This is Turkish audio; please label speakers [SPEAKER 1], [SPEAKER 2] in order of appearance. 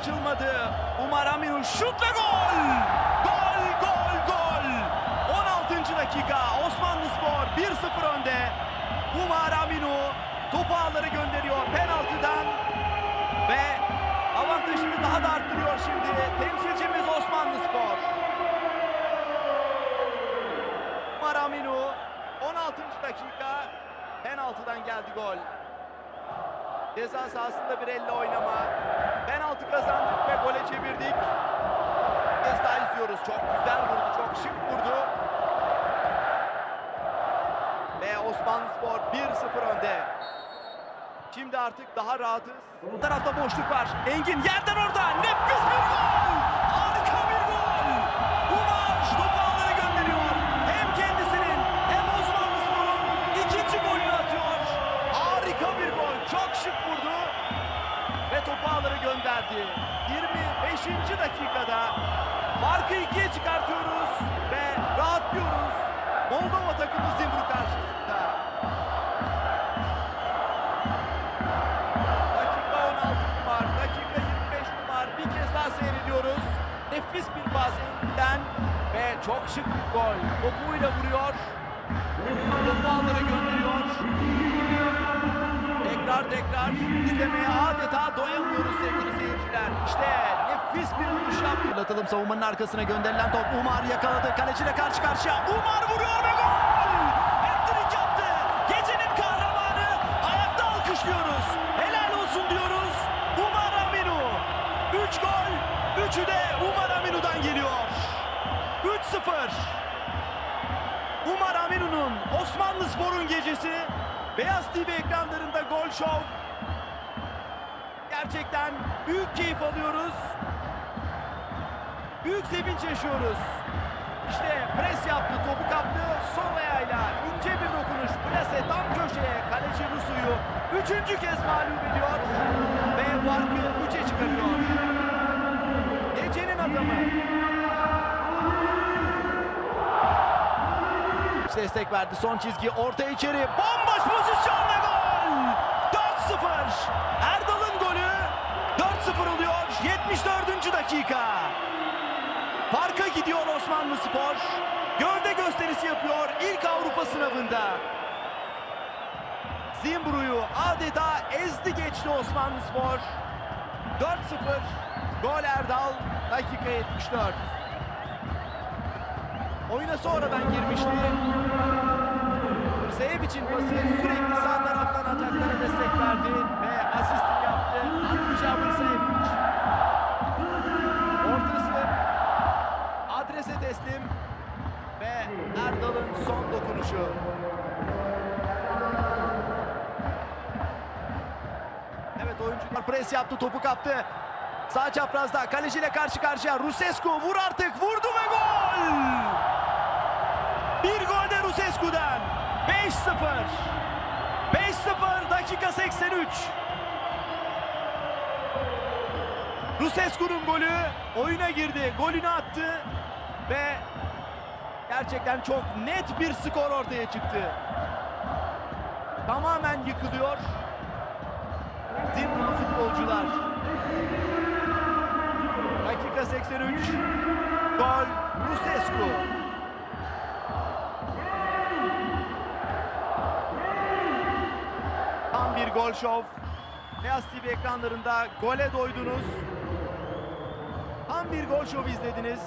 [SPEAKER 1] açılmadı. Umar Aminu şut ve gol! Gol, gol, gol! 16. dakika Osmanlı Spor 1-0 önde. Umar Aminu topu ağları gönderiyor penaltıdan ve avantajını daha da arttırıyor şimdi. Temsilcimiz Osmanlı Spor. Umar Aminu 16. dakika penaltıdan geldi gol. Ceza sahasında bir elle oynama. Penaltı kazandık ve gole çevirdik. Kez daha izliyoruz. Çok güzel vurdu, çok şık vurdu. Ve Osmanlı Spor 1-0 önde. Şimdi artık daha rahatız. Bu tarafta boşluk var. Engin yerden orada. Nefis dakikada farkı ikiye çıkartıyoruz ve rahatlıyoruz. Moldova takımı Zimbru karşısında. Dakika 16 var, dakika 25 var. Bir kez daha seyrediyoruz. Nefis bir pas elinden ve çok şık bir gol. Topuyla vuruyor. Topu ağlara gönderiyor. Tekrar tekrar izlemeye adeta doyamıyoruz sevgili seyirciler. İşte nefis bir vuruş yaptı. Hatırlatalım savunmanın arkasına gönderilen top. Umar yakaladı. Kaleciyle karşı karşıya. Umar vuruyor ve gol! Hat-trick yaptı. Gecenin kahramanı. Ayakta alkışlıyoruz. Helal olsun diyoruz. Umar Aminu. 3 gol. Üçü de Umar Aminu'dan geliyor. 3-0. Umar Aminu'nun Osmanlı Spor'un gecesi Beyaz TV ekranlarında gol şov. Gerçekten büyük keyif alıyoruz. Büyük sevinç yaşıyoruz. İşte pres yaptı, topu kaptı. Sol ayağıyla ince bir dokunuş. Plase tam köşeye. Kaleci Rusu'yu üçüncü kez mağlup ediyor. Ve farkı üçe çıkarıyor. Gecenin adamı. destek verdi. Son çizgi orta içeri. Bomboş pozisyon ve gol! 4-0. Erdal'ın golü 4-0 oluyor. 74. dakika. Farka gidiyor Osmanlı Spor. Gövde gösterisi yapıyor ilk Avrupa sınavında. Zimbru'yu adeta ezdi geçti Osmanlı Spor. 4-0. Gol Erdal. Dakika 74. Oyuna sonradan girmişti. Hüseyevic'in pası sürekli sağ taraftan ataklara adrese teslim ve Erdal'ın son dokunuşu. Evet oyuncular pres yaptı, topu kaptı. Sağ çaprazda kaleciyle karşı karşıya. Rusescu vur artık, vurdu ve gol! Bir gol de Rusescu'dan. 5-0. 5-0 dakika 83. Rusescu'nun golü oyuna girdi. Golünü attı ve gerçekten çok net bir skor ortaya çıktı. Tamamen yıkılıyor. Dimrulu futbolcular. Dakika 83. Gol Rusescu. Tam bir gol şov. Beyaz TV ekranlarında gole doydunuz. Tam bir gol şov izlediniz.